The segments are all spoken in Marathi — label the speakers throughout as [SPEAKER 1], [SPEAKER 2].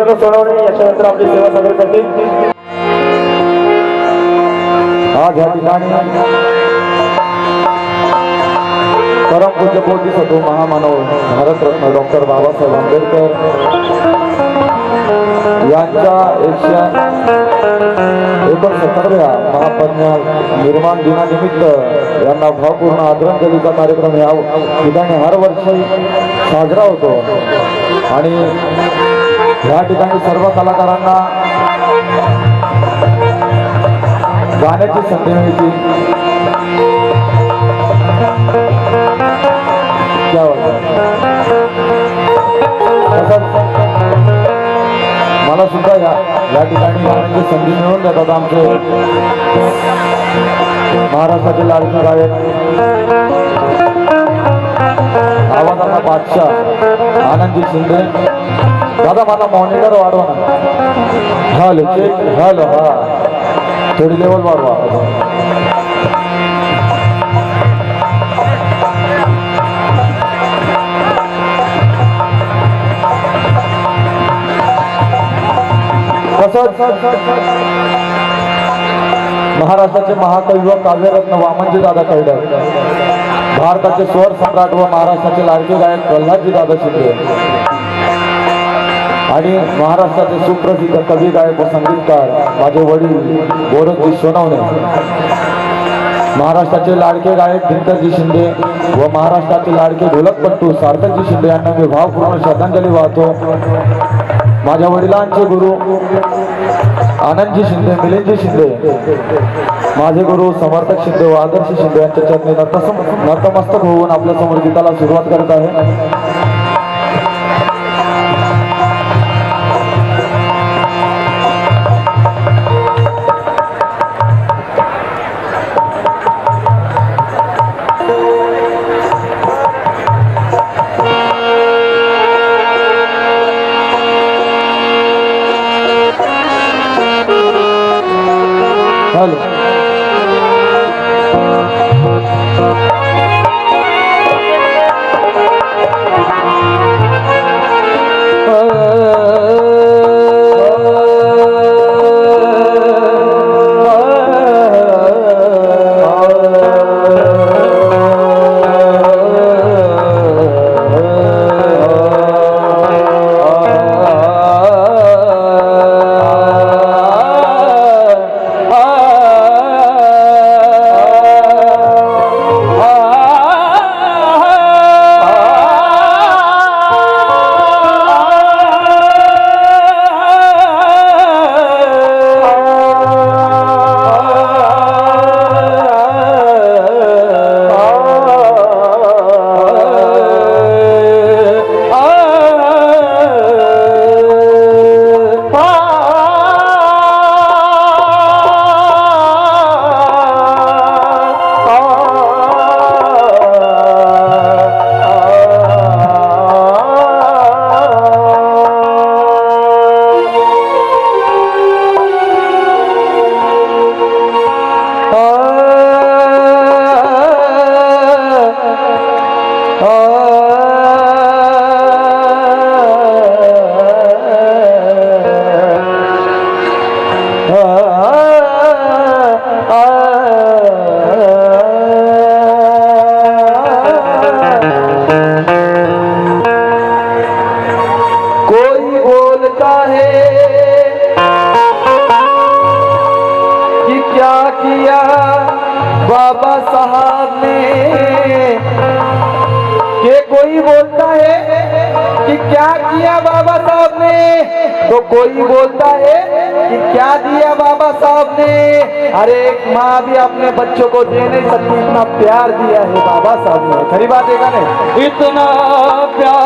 [SPEAKER 1] निलेश सोडवणे याच्यानंतर आपली सेवा सादर करते.
[SPEAKER 2] आज या ठिकाणी. परम पूज्य पोटी सतो महामानव भारतरत्न डॉक्टर बाबासाहेब आंबेडकर. यांच्या एकशे एकोणसत्तरव्या महापज्ञ निर्माण दिनानिमित्त यांना भावपूर्ण आदरांजलीचा कार्यक्रम या ठिकाणी हर वर्षी साजरा होतो. आणि या ठिकाणी सर्व कलाकारांना गाण्याची संधी मिळते. मला सुद्धा या या ठिकाणी गाण्याची संधी मिळून देतात आमचे महाराष्ट्राचे लाडके गायक. आवाजाचा बादशाह आनंदजी शिंदे. दादा मला मॉनिटर वाढवा ना. हॅलो हॅलो हा. थोडी लेवल वाढवा. महाराष्ट्राचे महाकवी व काव्यरत्न वामनजी दादा कैडर भारताचे स्वर सम्राट व महाराष्ट्राचे लाडके गायक प्रल्हादजी दादा शिंदे. आणि महाराष्ट्राचे सुप्रसिद्ध कवी गायक व संगीतकार माझे वडील गोरखजी सोनवणे. महाराष्ट्राचे लाडके गायक दिनकरजी शिंदे व महाराष्ट्राचे लाडके ढोलकपट्टू सार्थकजी शिंदे यांना मी भावपूर्ण श्रद्धांजली वाहतो. माझ्या वडिलांचे गुरु आनंदजी शिंदे मिलिंदजी शिंदे माझे गुरु समर्थक शिंदे व आदर्श शिंदे यांच्या चरणी नतसम नतमस्तक होऊन आपल्यासमोर गीताला सुरुवात करत आहे. कोई बोलता है कि क्या किया बाबा साहब ने? तो कोई बोलता है कि क्या दिया बाबा साहब ने? अरे एक माँ भी अपने बच्चों को दे नहीं सकती इतना प्यार दिया है बाबा साहब ने। खरी बात है का नहीं? इतना प्यार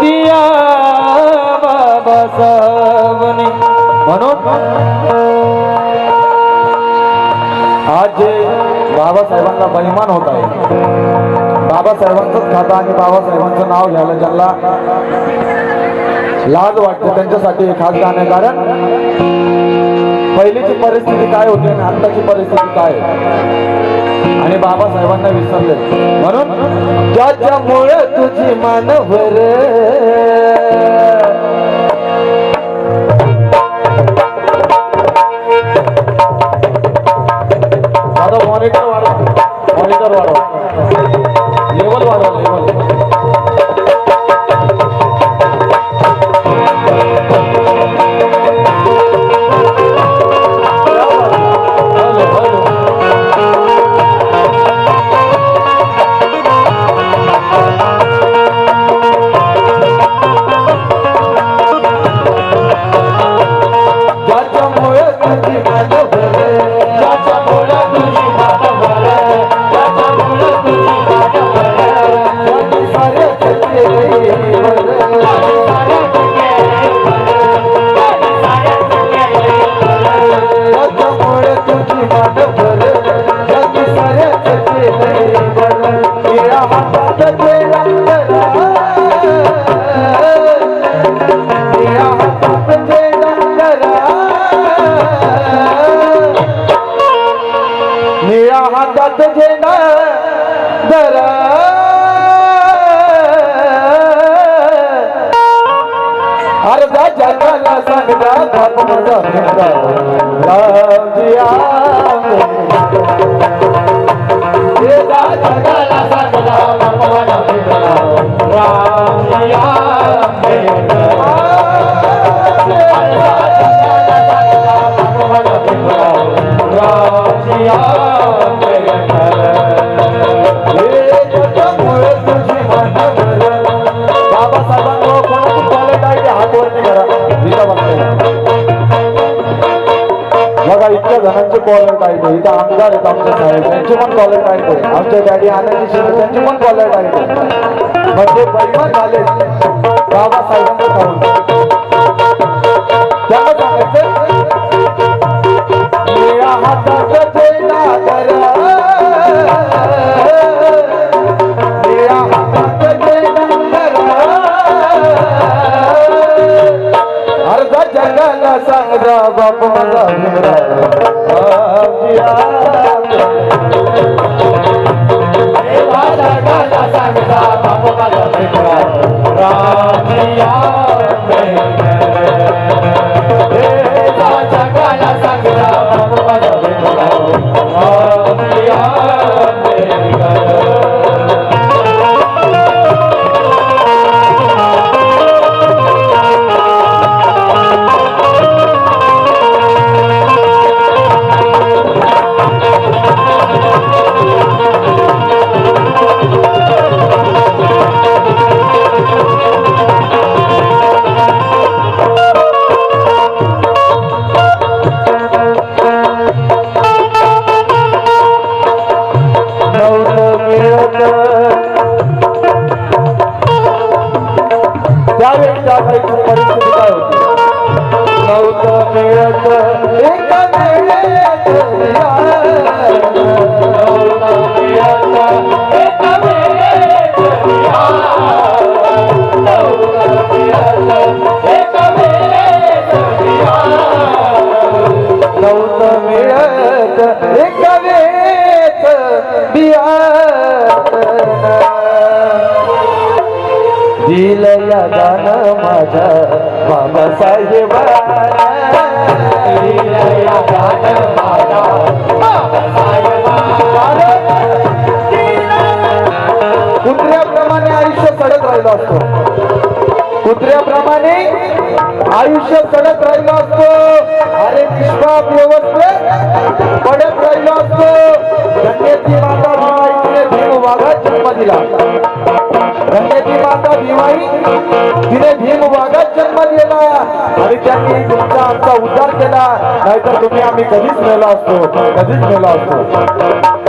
[SPEAKER 2] दिया बाबा साहब ने। म्हणून आज बाबासाहेबांना बहिमान होत आहे. बाबासाहेबांचंच खाता आणि बाबासाहेबांचं नाव घ्यायला ज्यांना लाज वाटते त्यांच्यासाठी हे खास गाणे कारण पहिलीची परिस्थिती काय होती आणि आत्ताची परिस्थिती काय? आणि बाबासाहेबांना विसरले. म्हणून ज्याच्यामुळे तुझी मान भरे করব Oh. कलाकार आहेत आमचे साहेब त्यांची पण कॉलर टाईट आहे आमचे डॅडी आनंदी शिंदे त्यांची पण कॉलर टाईट आहे म्हणजे बैठक झाले. बाबासाहेबांचं खाऊन. कुत्र्याप्रमाणे आयुष्य चढत राहिलो असतो. कुत्र्याप्रमाणे आयुष्य चढत राहिलो असतो. अरे विश्वास व्यवस्थेत पडत राहिलो असतो. धन्यती माता भीमाईने भीम वाघा जन्म दिला. धन्यती माता भीमाई तिने भीम वाघ आणि त्यांनी तुमचा आमचा उद्धार केला. नाहीतर तुम्ही आम्ही कधीच मेला असतो. कधीच मेला असतो.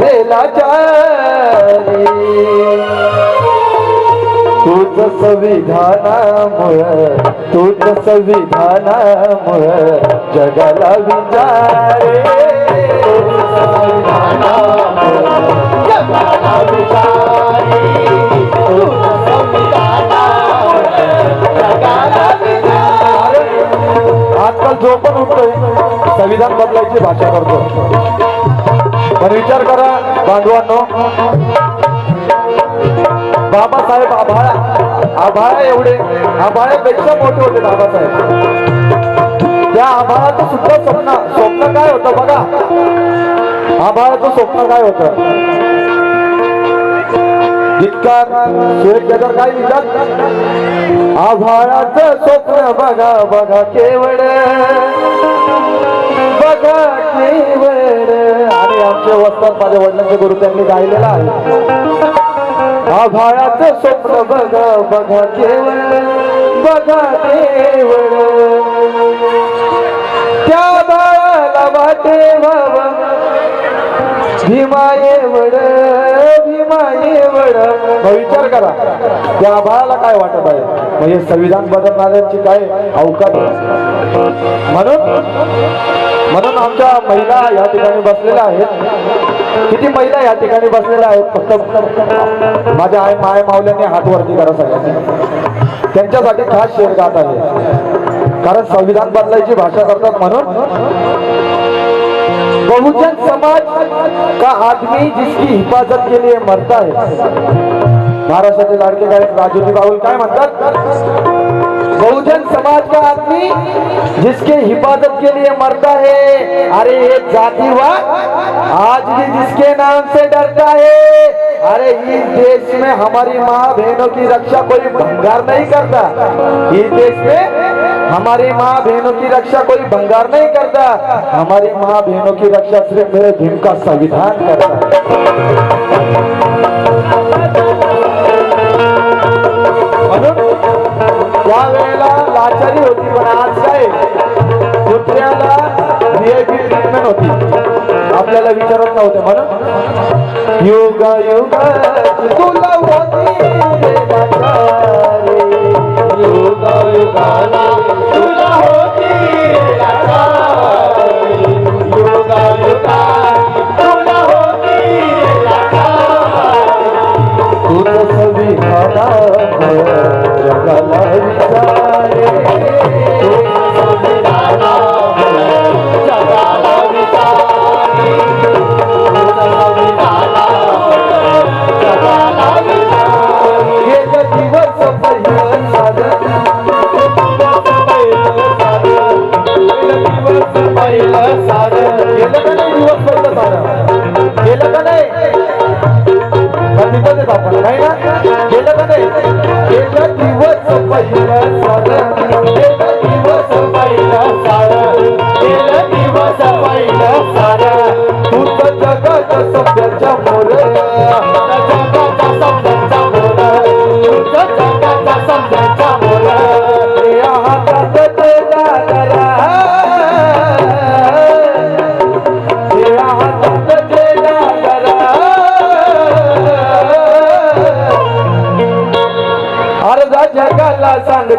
[SPEAKER 2] रेलाचारी तूच संविधानामुळे तूच संविधानामुळे जगाला विचारे. जगाला विचारे. आजकाल जो पण उठतोय संविधान बदलायची भाषा करतो. पण विचार करा बांधवांनो. बाबासाहेब आभाळा आभाळा एवढे आभाळ्यापेक्षा मोठे होते बाबासाहेब. त्या आभाळाचं सुद्धा स्वप्न स्वप्न काय होतं बघा? आभाळाचं स्वप्न काय होतं? गीतकार सुरेश जगर काय लिहितात आभाळाचं स्वप्न बघा बघा केवळ बघा केवळ आणि आमचे माझ्या वडिलांचे गुरु त्यांनी गायलेला आहे. आभाळाचं स्वप्न बघा बघा केवळ बघा केवळ. त्या बाळाला वाटे बाबा. भीमाये वड भीमाये वड विचार करा त्या बाळाला काय वाटत आहे? म्हणजे संविधान बदलणाऱ्यांची काय अवकाश म्हणून म्हणून आमच्या महिला या ठिकाणी बसलेल्या आहेत. किती महिला या ठिकाणी बसलेल्या आहेत? फक्त माझ्या आई माय मावल्यांनी हात वरती करा सगळ्यांनी त्यांच्यासाठी खास शेर गात आहे. कारण संविधान बदलायची भाषा करतात म्हणून. बहुजन समाज का आदमी जिसकी हिफाजत के लिए मरता है? महाराष्ट्राचे लाडके गायक राजूजी बाबुल काय म्हणतात बहुजन समाज का आदमी जिसके हिफाजत के लिए मरता है। अरे ये जातिवाद आज भी जिसके नाम से डरता है। अरे, इस देश में हमारी माँ बहनों की रक्षा कोई भंगार नहीं करता। इस देश में हमारी माँ बहनों की रक्षा कोई भंगार नहीं करता। हमारी माँ बहनों की रक्षा सिर्फ़ मेरे भीम का संविधान करता है। आपल्याला विचारत नव्हते म्हणा. युग युग तुला होती युगाला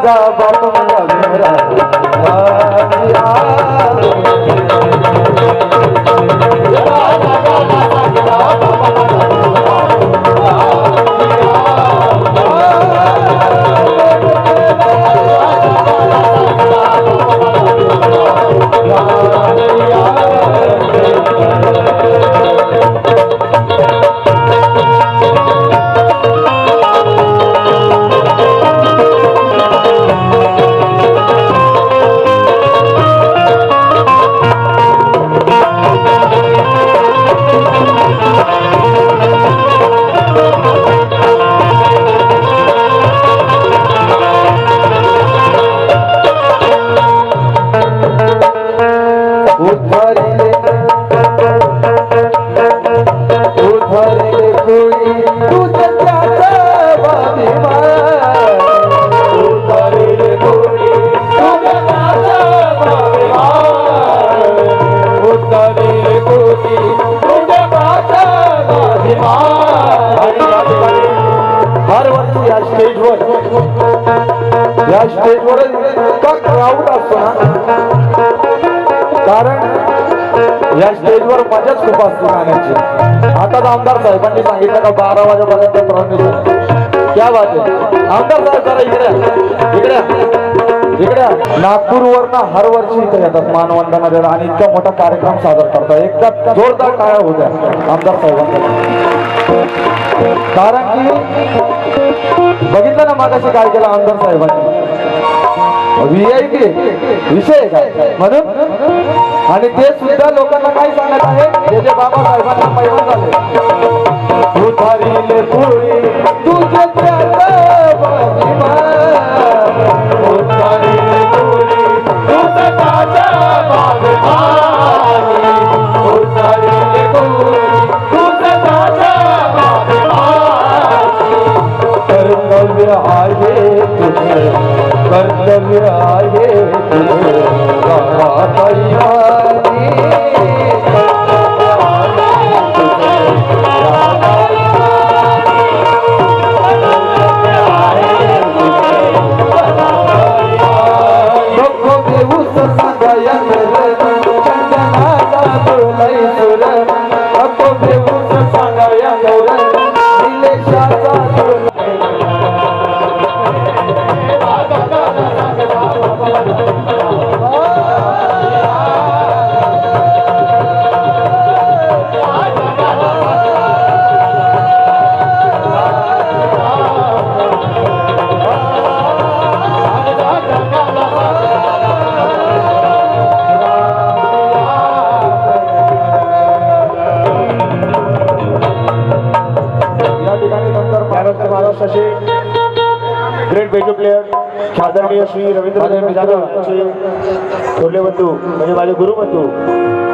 [SPEAKER 2] बर्त मजाच खूप असते गाण्याची आता आमदार साहेबांनी सांगितलं का बारा वाजेपर्यंत परमिशन त्या वाजे आमदार साहेब जरा इकडे इकडे इकडे नागपूरवर नागपूरवरनं हर वर्षी इथे येतात मानवंदना द्यायला आणि इतका मोठा कार्यक्रम सादर करतात. एकदा जोरदार टाळ्या होत्या आमदार साहेबांसाठी कारण की बघितलं ना मागाशी काय केलं आमदार साहेबांनी? व्ही आय पी विषय काय? म्हणून? आणि ते सुद्धा लोकांना काय सांगत आहे? जे जे बाबासाहेबांना पैमान झाले उधारीले पुळी तुझे
[SPEAKER 1] आदरणीय श्री रवींद्र जाधव थोरले बंधू म्हणजे माझे गुरुबंधू